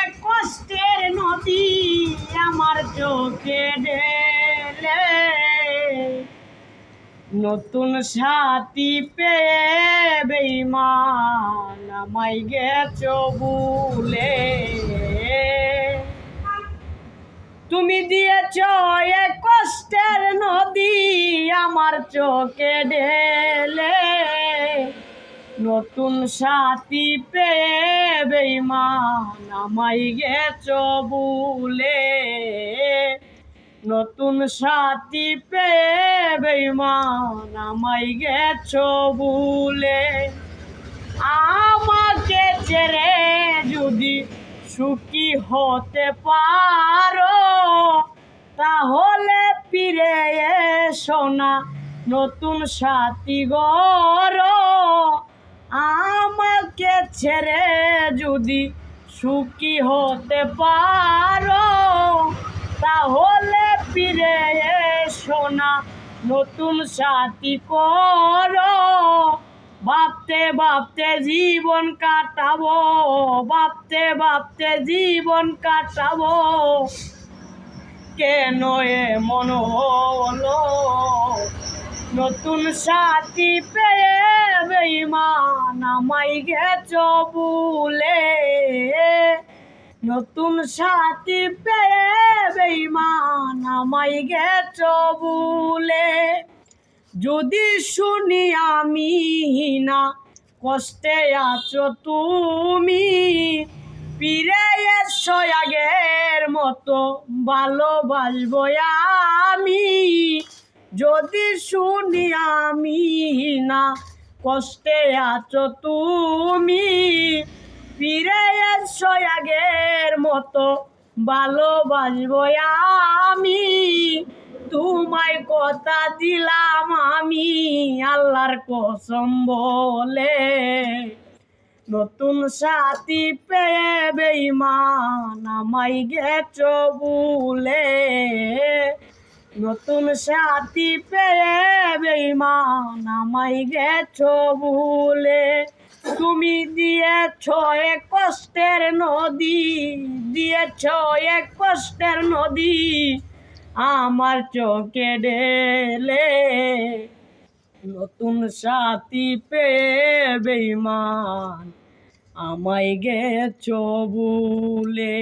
এক কষ্টের নদী আমার চোখে ঢেলে। নতুন সাথী পেয়ে বেইমান আমাই গেছ বুলে তুমি দিয়েছ এক কষ্টের নদী আমার চোখে ঢেলে। নতুন সাথী পেয়ে বেইমান আমাই গেছ বুলে নতুন সাথী পেয়ে বেইমান আমাই গেছ বুলে আমাকে ছেড়ে যদি সুখী হতে পারো, তাহলে ফিরে এসো না নতুন সাথী আমাকে ছেড়ে যদি সুখী হতে পারো, তাহলে ফিরে এসো না, নতুন সাথী করো। ভাবতে ভাবতে জীবন কাটাবো, ভাবতে ভাবতে জীবন কাটাবো। কেন এমন হলো? নতুন সাথী পেয়ে আমাই গেছ বুলে। নতুন সাথী পেয়ে বেইমান আমাই গেছ বুলে। যদি শুনি আমি না, কষ্টে আছো তুমি। ফিরে এসো আগের মতো, ভালোবাসবো আমি। যদি শুনি আমি না কষ্টে আছো তুমি। ফিরে এসো আগের মতো, ভালোবাসবো আমি। তোমায় কথা দিলাম আমি, আল্লাহর কসম বলে। নতুন সাথী পেয়ে বেইমান আমাই গেছ বুলে নতুন সাথী পেয়ে বেইমান আমাই গেছ বুলে তুমি দিয়েছ এক কষ্টের নদী, দিয়েছ এক কষ্টের নদী আমার চোখে ডেলে নতুন সাথী পেয়ে বেইমান আমায় গেছ বুলে